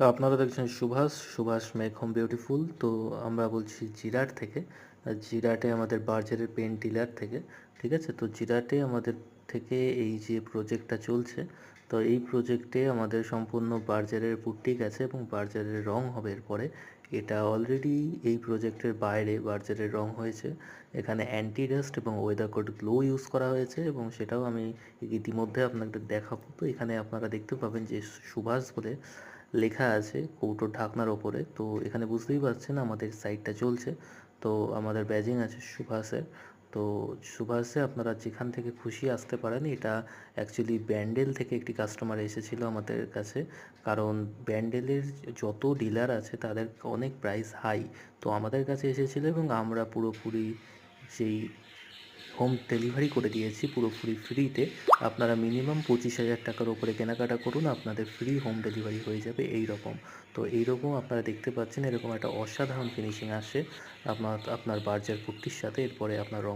তো আপনারা দেখছেন Subhash Subhash make home beautiful. তো আমরা বলছি জিরাট থেকে। জিরাটে আমাদের বার্জারের পেন ডিলার থেকে, ঠিক আছে? তো জিরাটে আমাদের থেকে এই যে প্রজেক্টটা চলছে, তো এই প্রজেক্টে আমাদের সম্পূর্ণ বার্জারের পুট্টি গেছে এবং বার্জারের রং হবে এরপরে। এটা অলরেডি এই প্রজেক্টের বাইরে বার্জারের রং হয়েছে। এখানে অ্যান্টি ডাস্ট এবং ওয়েদার কোড গ্লো ইউজ করা হয়েছে এবং সেটাও আমি ইতিমধ্যে আপনাদের দেখাবো। তো এখানে আপনারা দেখতে পাবেন যে সুভাষ বলে লেখা আছে কৌটোর ঢাকনার ওপরে। তো এখানে বুঝতেই পারছেন আমাদের সাইটটা চলছে। তো আমাদের ব্যাজিং আছে সুভাষের। তো সুভাষে আপনারা যেখান থেকে খুশি আসতে পারেন, এটা অ্যাকচুয়ালি ব্যান্ডেল থেকে একটি কাস্টমার এসেছিল আমাদের কাছে। কারণ ব্যান্ডেলের যত ডিলার আছে, তাদের অনেক প্রাইস হাই তো আমাদের কাছে এসেছিল এবং আমরা পুরোপুরি সেই হোম ডেলিভারি করে দিয়েছি পুরোপুরি ফ্রিতে আপনারা মিনিমাম পঁচিশ হাজার টাকার ওপরে কেনাকাটা করুন, আপনাদের ফ্রি হোম ডেলিভারি হয়ে যাবে এই রকম তো এই রকম আপনারা দেখতে পাচ্ছেন এরকম একটা অসাধারণ ফিনিশিং আসে। আপনার আপনার বার্জার কুর্তির সাথে, এরপরে আপনার রং